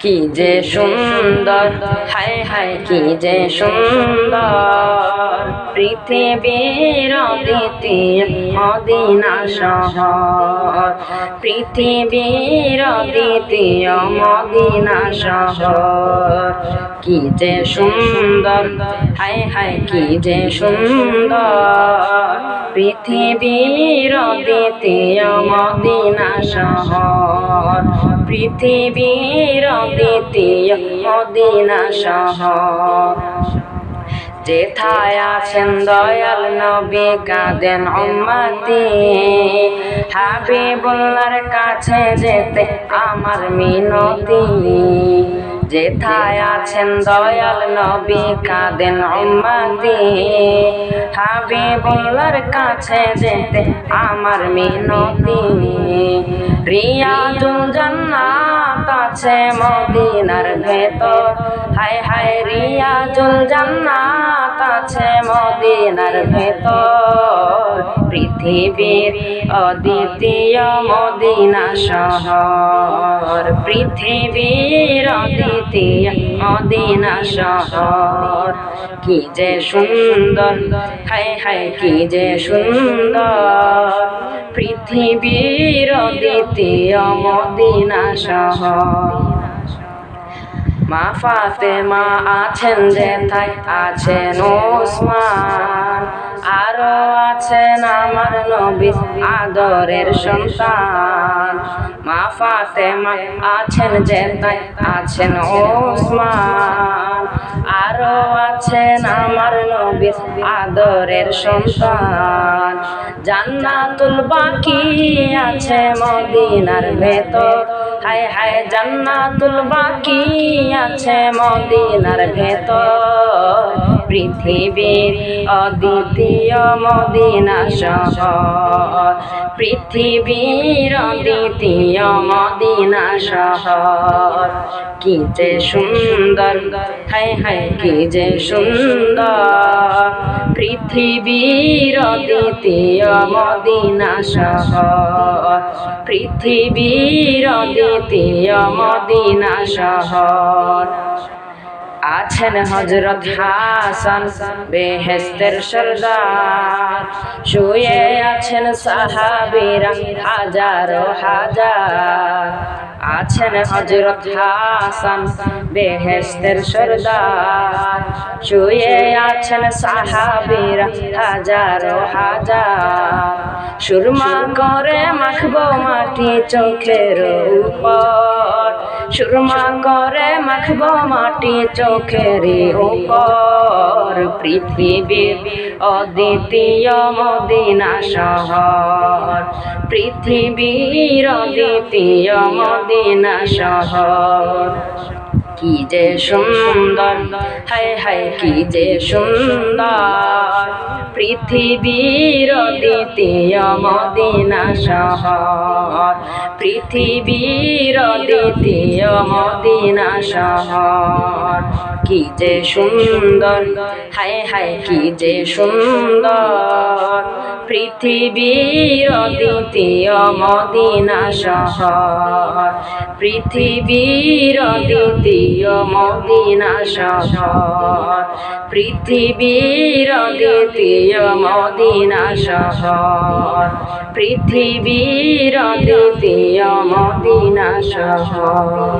কি যে সুন্দর? হায় হায়, কি যে সুন্দর? পৃথিবীর দ্বিতীয় মদিনা শহর। পৃথিবীর দ্বিতীয় মদিনা শহর। কি যে সুন্দর? হায় হায়, কি যে সুন্দর? পৃথিবীর দ্বিতীয় মদিনা শহর। পৃথিবীর দ্বিতীয় মদিনা শহর। যেথায় আছেন দয়াল নবী, কাঁদেন উম্মতি। হাবিবুল্লার কাছে যেতে আমার মিনতি। যেথায় আছেন দয়াল নবী, কাঁদেন উম্মতি। হাবিবুল্লার কাছে যেতে আমার মিনতি। রিয়াজুল জান্নাত আছে মদিনার ভেতর। হায় হায়, রিয়াজুল জান্নাত আছে মদিনার ভেতর। পৃথিবীর অদ্বিতীয় মদিনা শহর। পৃথিবীর অদ্বিতীয় মদিনা শহর। কি যে সুন্দর, হায় হায় কি যে সুন্দর। পৃথিবীর দ্বিতীয় মদিনা শহর। মা ফাতেমা আছেন যেথায় আছেন ওসমান। আরও আছেন আমার নবী আদরের সন্তান। মা ফাতেমা আছেন যেথায় আছেন ওসমান। আরও আছেন আমার নবী আদরের সন্তান। জান্নাতুল বাকি আছে মদিনার ভেতর। হায় হায় জান্নাতুল বাকি আছে মদিনার ভেতর। পৃথিবীর অদ্বিতীয় মদিনা শহর। পৃথিবীর অদ্বিতীয় মদিনা শহর। কি যে সুন্দর, হায় হায় কি যে সুন্দর। পৃথিবীর অদ্বিতীয় মদিনা শহর। পৃথিবীর অদ্বিতীয় মদিনা শহর। আছেন হজরত হাসান বেহেস্তের সর্দার। শুয়ে আছেন সাহাবিরা হাজারো হাজার। আছেন হজরত হাসান বেহেস্তের সর্দার। শুয়ে আছেন সাহাবিরা হাজারো হাজার। সুরমা করে মাখবো মাটি চোখের উপর। সুরমা করে মাখব মাটি চোখের উপর। পৃথিবীর অদ্বিতীয় মদিনা শহর। পৃথিবীর অদ্বিতীয় মদিনা শহর। কি যে সুন্দর? হায় হায়, কি যে সুন্দর? পৃথিবীর দ্বিতীয় মদিনা শহর। পৃথিবীর দ্বিতীয় মদিনা শহর। কি যে সুন্দর? হায় হায়, কি যে সুন্দর? পৃথিবীর দ্বিতীয় মদিনা শহর পৃথিবীর দ্বিতীয় মদিনা শহর পৃথিবীর দ্বিতীয় মদিনা শহর পৃথিবীর দ্বিতীয় মদিনা শহর